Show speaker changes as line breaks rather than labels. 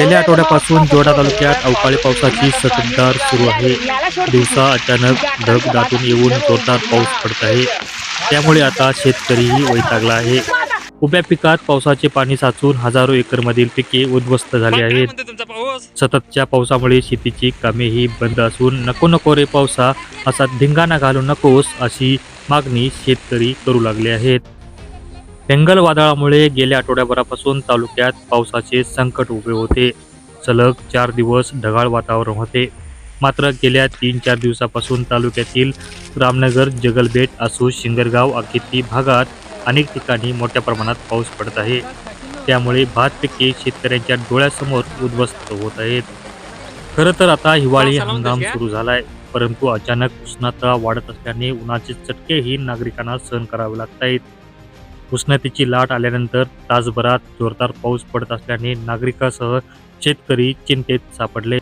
गेल्या आठवड्यापासून जोडा तालुक्यात अवकाळी पावसाची संततधार सुरू आहे. दिवसा अचानक ढग दाटून येऊन जोरदार पाऊस पडत आहे. त्यामुळे आता शेतकरीही वैतागला आहे. उभ्या पिकात पावसाचे पाणी साचून हजारो एकरमधील पिके उद्ध्वस्त झाली आहेत. सततच्या पावसामुळे शेतीची कामेही बंद असून नको नको रे पावसा असा धिंगाणा घालू नकोस अशी मागणी शेतकरी करू लागले आहेत. बेंगल वादळामुळे गेल्या आठवड्याभरापासून तालुक्यात पावसाचे संकट उभे होते. सलग चार दिवस ढगाळ वातावरण होते. मात्र गेल्या तीन चार दिवसापासून तालुक्यातील रामनगर जगलबेट आसू शिंगरगाव आकिती भागात अनेक ठिकाणी मोठ्या प्रमाणात पाऊस पडत आहे. त्यामुळे भात पिके शेतकऱ्यांच्या डोळ्यासमोर उद्ध्वस्त होत आहेत. खरं तर आता हिवाळी हंगाम सुरू झालाय. परंतु अचानक उष्णता वाढत असल्याने उन्हाचे चटकेही नागरिकांना सहन करावे लागत आहेत. उष्णतेची लाट आल्यानंतर तासभरात जोरदार पाऊस पडत असल्याने नागरिकासह शेतकरी चिंतेत सापडले.